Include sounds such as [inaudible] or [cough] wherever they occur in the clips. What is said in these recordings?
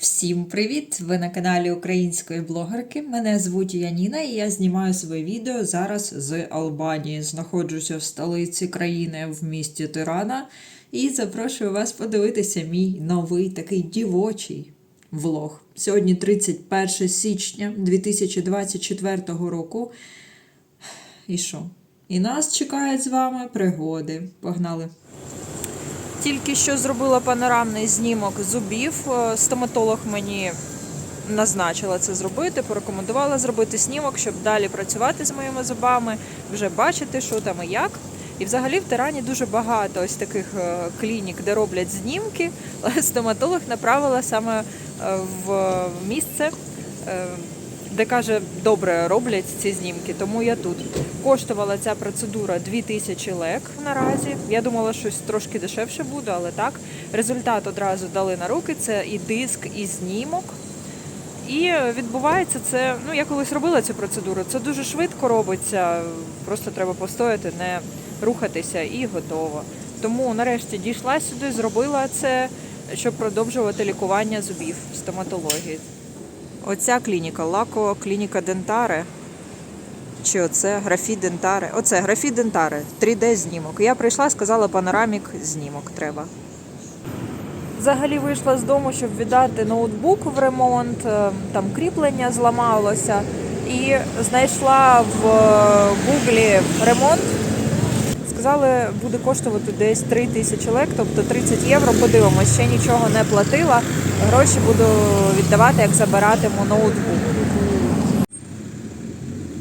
Всім привіт! Ви на каналі української блогерки. Мене звуть Яніна і я знімаю своє відео зараз з Албанії. Знаходжуся в столиці країни в місті Тирана і запрошую вас подивитися мій новий такий дівочий влог. Сьогодні 31 січня 2024 року. І що? І нас чекають з вами пригоди. Погнали! Тільки що зробила панорамний знімок зубів. Е, Стоматолог мені назначила це зробити, порекомендувала зробити знімок, щоб далі працювати з моїми зубами, вже бачити, що там і як. І взагалі в Тирані дуже багато ось таких е, клінік, де роблять знімки. Але [laughs] стоматолог направила саме е, в місце, де каже, добре роблять ці знімки, тому я тут. Коштувала ця процедура 2000 лек наразі. Я думала, щось трошки дешевше буде, але так. Результат одразу дали на руки. Це і диск, і знімок. І відбувається це. Ну, я колись робила цю процедуру. Це дуже швидко робиться. Просто треба постояти, не рухатися і готово. Тому нарешті дійшла сюди, зробила це, щоб продовжувати лікування зубів стоматології. Оця клініка, лакова клініка Дентаре. Чи оце графі Дентаре? Оце графі Дентаре, 3D знімок. Я прийшла, сказала, панорамік знімок треба. Взагалі вийшла з дому, щоб віддати ноутбук в ремонт, е, там кріплення зламалося. І знайшла в е, гуглі ремонт. Сказали, буде коштувати десь 3 тисячі лек, тобто 30 євро. Подивимось, ще нічого не платила. Гроші буду віддавати, як забиратиму ноутбук.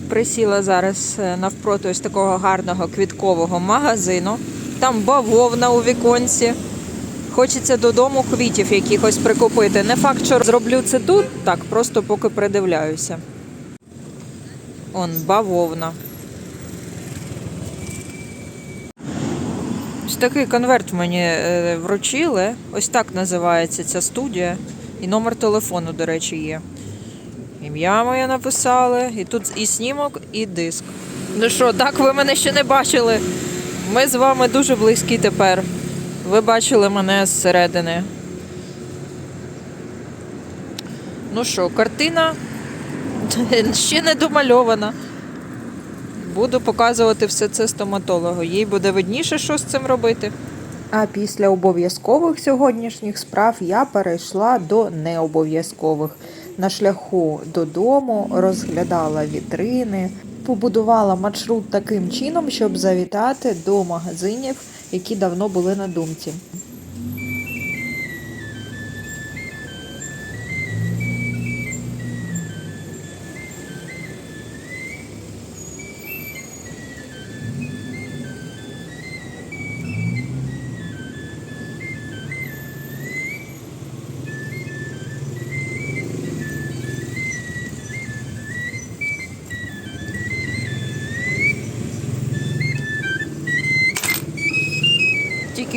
Присіла зараз е, навпроти ось такого гарного квіткового магазину. Там бавовна у віконці. Хочеться додому квітів якихось прикупити. Не факт, що зроблю це тут, так, просто поки придивляюся. Он бавовна. Такий конверт мені е, вручили. Ось так називається ця студія. І номер телефону, до речі, є. Ім'я моє написали, і тут і снімок, і диск. Ну що, так ви мене ще не бачили. Ми з вами дуже близькі тепер. Ви бачили мене зсередини. Ну що, картина [laughs] ще не домальована. Буду показувати все це стоматологу. Їй буде видніше, що з цим робити. А після обов'язкових сьогоднішніх справ я перейшла до необов'язкових. На шляху додому розглядала вітрини, побудувала маршрут таким чином, щоб завітати до магазинів, які давно були на думці.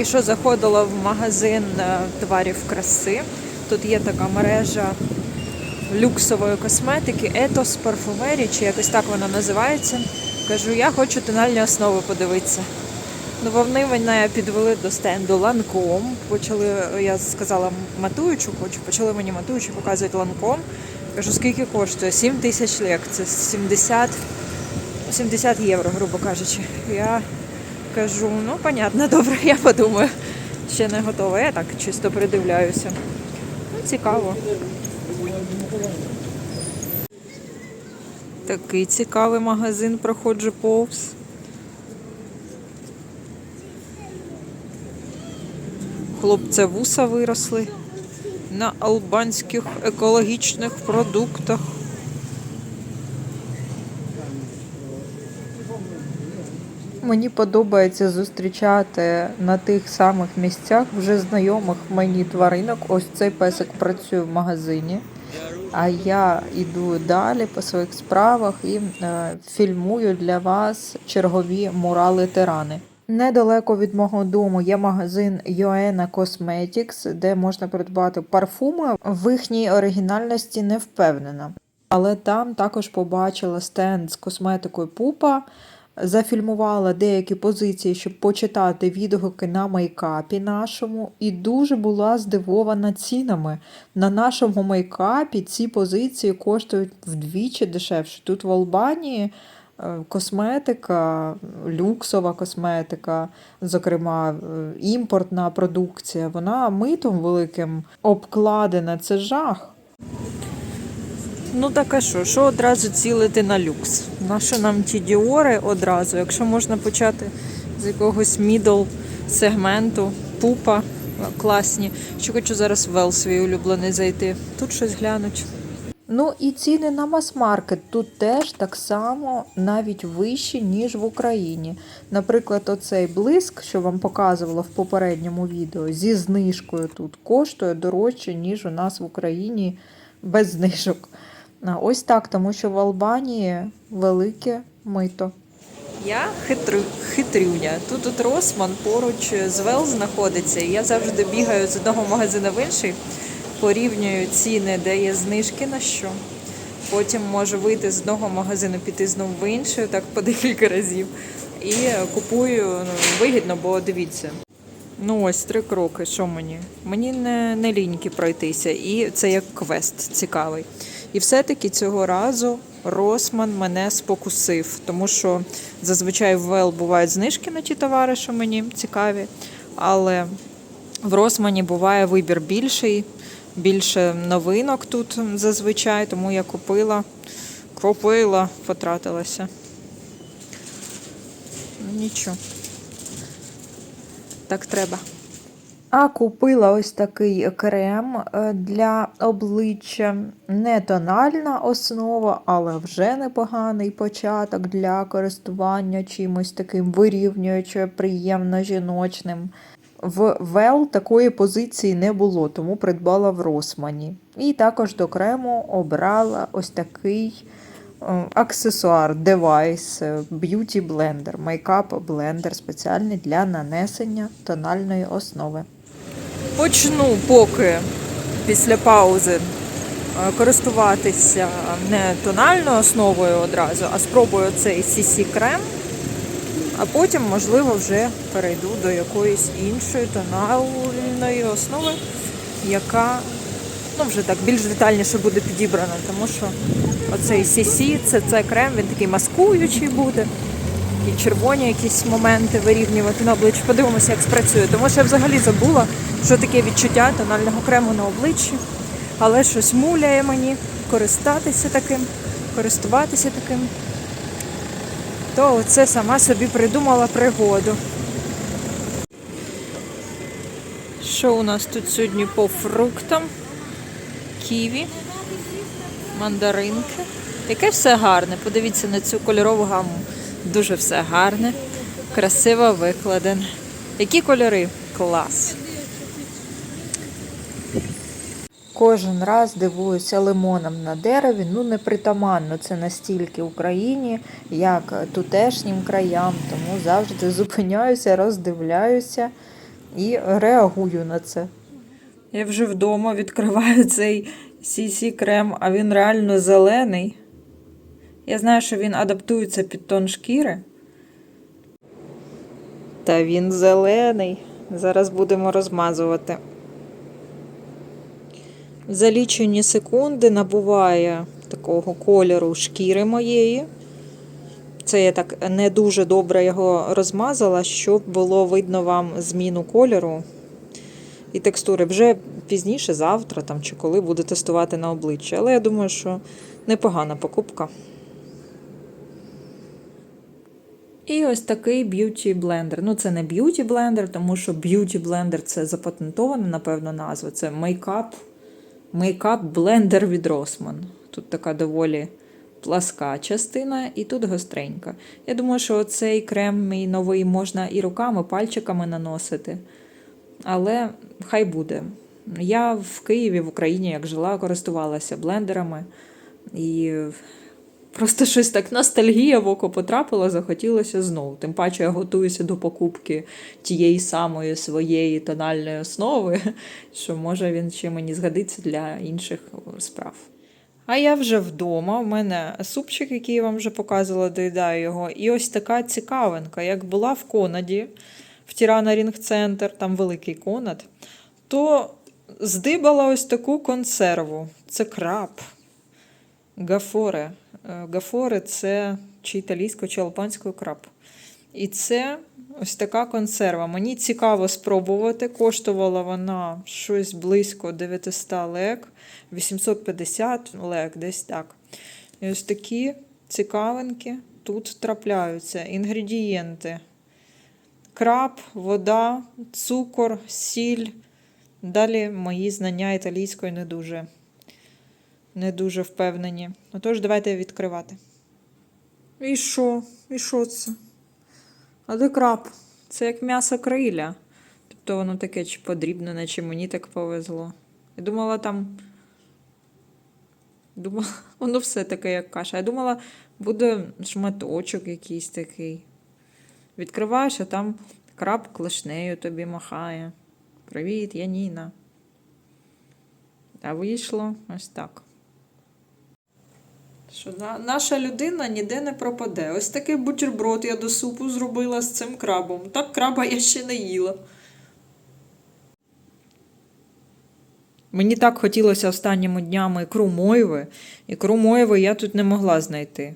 Тільки що заходила в магазин е, товарів краси. Тут є така мережа люксової косметики, Етос Парфумері, чи якось так вона називається. Кажу, я хочу тональні основи подивитися. Ну, вони мене підвели до стенду ланком. Почали, я сказала, матуючу хочу, почали мені матуючу показувати ланком. Кажу, скільки коштує? 7 тисяч лек, це 70, 70 євро, грубо кажучи. Я кажу, ну, понятно, [laughs] добре, я подумаю. Ще не готова. Я так чисто придивляюся. Ну, цікаво. Такий цікавий магазин проходжу повз. Хлопця вуса виросли на албанських екологічних продуктах. Мені подобається зустрічати на тих самих місцях вже знайомих мені тваринок. Ось цей песик працює в магазині. А я йду далі по своїх справах і е, фільмую для вас чергові мурали тирани. Недалеко від мого дому є магазин Yoena Cosmetics, де можна придбати парфуми. В їхній оригінальності не впевнена. Але там також побачила стенд з косметикою Пупа. Зафільмувала деякі позиції, щоб почитати відгуки на мейкапі нашому, і дуже була здивована цінами. На нашому мейкапі ці позиції коштують вдвічі дешевше. Тут в Албанії е, косметика, люксова косметика, зокрема е, імпортна продукція, вона митом великим обкладена. Це жах. Ну так а що? Що одразу цілити на люкс? Нащо нам ті діори одразу? Якщо можна почати з якогось мідл сегменту, пупа класні. Ще хочу зараз в Вел свій улюблений зайти. Тут щось глянуть. Ну і ціни на мас-маркет тут теж так само навіть вищі, ніж в Україні. Наприклад, оцей блиск, що вам показувала в попередньому відео, зі знижкою тут коштує дорожче, ніж у нас в Україні без знижок. Ось так, тому що в Албанії велике мито. Я хитрю, хитрюня. Тут от Росман поруч з Вел знаходиться. Я завжди бігаю з одного магазину в інший, порівнюю ціни, де є знижки на що. Потім можу вийти з одного магазину, піти знову в інший, так по декілька разів. І купую ну, вигідно, бо дивіться. Ну ось три кроки. Що мені? Мені не, не ліньки пройтися, і це як квест цікавий. І все-таки цього разу Росман мене спокусив, тому що зазвичай в ВЕЛ бувають знижки на ті товари, що мені цікаві. Але в Росмані буває вибір більший, більше новинок тут зазвичай, тому я купила, купила, потратилася. Ну, Нічого. Так треба. А купила ось такий крем е, для обличчя. Не тональна основа, але вже непоганий початок для користування чимось таким вирівнюючим, приємно жіночним. В Вел такої позиції не було, тому придбала в Росмані. І також до крему обрала ось такий е, аксесуар, девайс, е, б'юті блендер, мейкап блендер спеціальний для нанесення тональної основи. Почну поки після паузи е, користуватися не тональною основою одразу, а спробую цей CC крем, а потім, можливо, вже перейду до якоїсь іншої тональної основи, яка ну, вже так більш детальніше буде підібрана, тому що оцей CC, це крем, він такий маскуючий буде. І червоні якісь моменти вирівнювати на обличчі. Подивимося, як спрацює. Тому що я взагалі забула, що таке відчуття тонального крему на обличчі. Але щось муляє мені користатися таким, користуватися таким. То це сама собі придумала пригоду. Що у нас тут сьогодні по фруктам? Ківі, мандаринки. Яке все гарне. Подивіться на цю кольорову гаму. Дуже все гарне, красиво викладене. Які кольори? Клас. Кожен раз дивуюся лимоном на дереві. Ну, не притаманно це настільки Україні, як тутешнім краям. Тому завжди зупиняюся, роздивляюся і реагую на це. Я вже вдома відкриваю цей CC крем, а він реально зелений. Я знаю, що він адаптується під тон шкіри. Та він зелений. Зараз будемо розмазувати. За лічені секунди набуває такого кольору шкіри моєї. Це я так не дуже добре його розмазала, щоб було видно вам зміну кольору і текстури. Вже пізніше, завтра там, чи коли буду тестувати на обличчя. Але я думаю, що непогана покупка. І ось такий б'юті блендер. Ну, це не б'юті блендер, тому що б'юті блендер це запатентована, напевно, назва. Це мейкап мейкап блендер від Rossmann. Тут така доволі пласка частина, і тут гостренька. Я думаю, що цей крем мій новий можна і руками, пальчиками наносити. Але хай буде. Я в Києві, в Україні, як жила, користувалася блендерами. І Просто щось так ностальгія в око потрапила, захотілося знову. Тим паче я готуюся до покупки тієї самої своєї тональної основи, [laughs] що може він ще мені згодиться для інших справ. А я вже вдома. У мене супчик, який я вам вже показувала, доїдаю його. І ось така цікавинка. Як була в Конаді, в Тірана Рінг Центр, там великий конад, то здибала ось таку консерву. Це краб. Гафоре. Е, Гафоре це чи італійською, чи албанською краб. І це ось така консерва. Мені цікаво спробувати. Коштувала вона щось близько 900 лек, 850 лек, десь так. І ось такі цікавинки тут трапляються. Інгредієнти: краб, вода, цукор, сіль. Далі мої знання італійської не дуже, не дуже впевнені. Отож, давайте відкривати. І що? І що це? А де краб? Це як м'ясо криля. Тобто воно таке чи подрібнене, чи мені так повезло. Я думала, там. Думала, [laughs] воно все таке, як каша. Я думала, буде шматочок якийсь такий. Відкриваєш, а там краб клешнею тобі махає. Привіт, я Ніна. А вийшло ось так. Що на, наша людина ніде не пропаде. Ось такий бутерброд я до супу зробила з цим крабом. Так краба я ще не їла. Мені так хотілося останніми днями ікру мойви, ікру мойви я тут не могла знайти.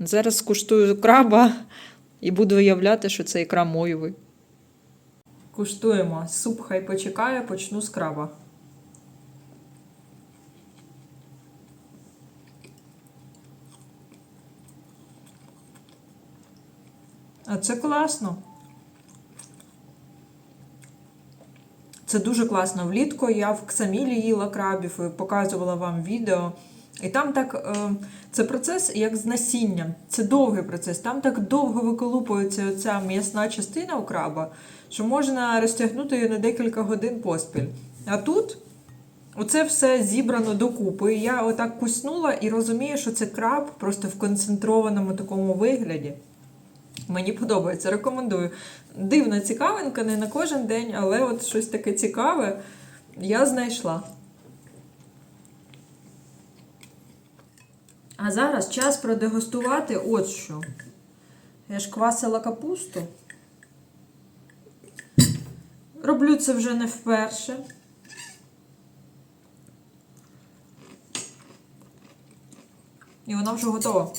Зараз скуштую краба і буду уявляти, що це ікра мойви. Куштуємо. Суп хай почекає, почну з краба. А це класно. Це дуже класно. Влітку я в Ксамілі їла крабів і показувала вам відео. І там так, е, це процес як з насінням. Це довгий процес. Там так довго виколупується ця м'ясна частина у краба, що можна розтягнути її на декілька годин поспіль. А тут оце все зібрано докупи. Я отак куснула і розумію, що це краб просто в концентрованому такому вигляді. Мені подобається, рекомендую. Дивна цікавинка, не на кожен день, але от щось таке цікаве я знайшла. А зараз час продегустувати от що. Я ж квасила капусту. Роблю це вже не вперше. І вона вже готова.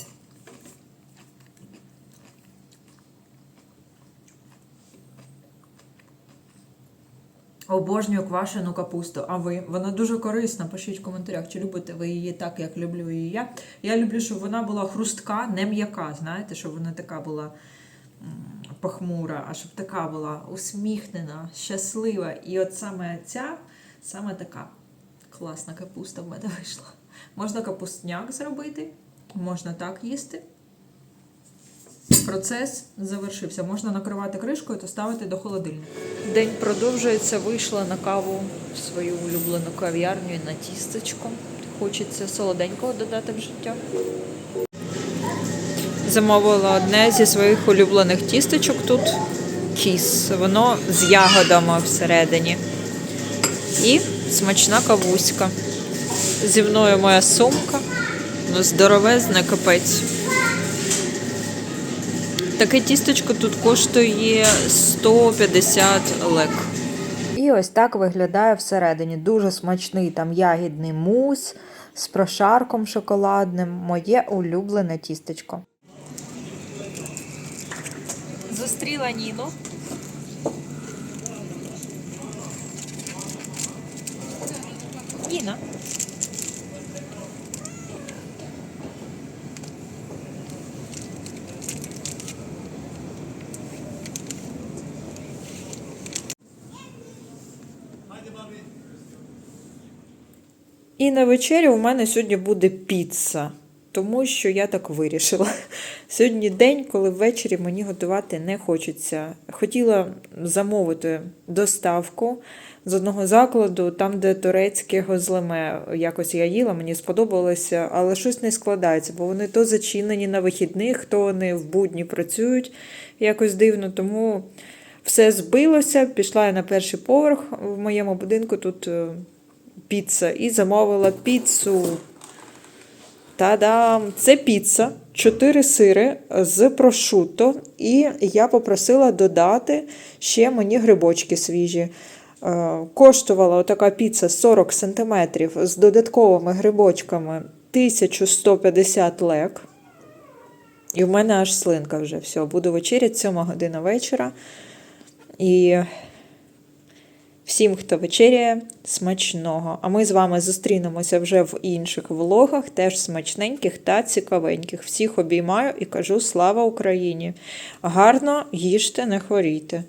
Обожнюю квашену капусту. А ви? Вона дуже корисна. Пишіть в коментарях, чи любите ви її так, як люблю її я. Я люблю, щоб вона була хрустка, не м'яка. Знаєте, щоб вона така була похмура, а щоб така була усміхнена, щаслива. І от саме ця, саме така класна капуста в мене [laughs] вийшла. Можна капустняк зробити, можна так їсти. Процес завершився. Можна накривати кришкою та ставити до холодильника. День продовжується. Вийшла на каву в свою улюблену кав'ярню і на тістечко. Хочеться солоденького додати в життя. Замовила одне зі своїх улюблених тістечок тут кіс. Воно з ягодами всередині. І смачна кавуська. Зі мною моя сумка. Ну, здоровезне капець. Таке тістечко тут коштує 150 лек. І ось так виглядає всередині. Дуже смачний там ягідний мус з прошарком шоколадним. Моє улюблене тістечко. Зустріла Ніну. Ніна. І на вечерю у мене сьогодні буде піца, тому що я так вирішила. Сьогодні день, коли ввечері мені готувати не хочеться. Хотіла замовити доставку з одного закладу, там, де турецьке гозлеме. Якось я їла, мені сподобалося, але щось не складається, бо вони то зачинені на вихідних, то вони в будні працюють якось дивно. Тому все збилося. Пішла я на перший поверх в моєму будинку. Тут. Піца і замовила піцу Та-дам! Це піца, 4 сири з прошутто, і я попросила додати ще мені грибочки свіжі. Е, Коштувала така піца 40 см з додатковими грибочками 1150 лек. І в мене аж слинка вже. Все, буду вечеряти 7 година вечора. І всім, хто вечеряє, смачного. А ми з вами зустрінемося вже в інших влогах, теж смачненьких та цікавеньких. Всіх обіймаю і кажу слава Україні! Гарно їжте, не хворійте!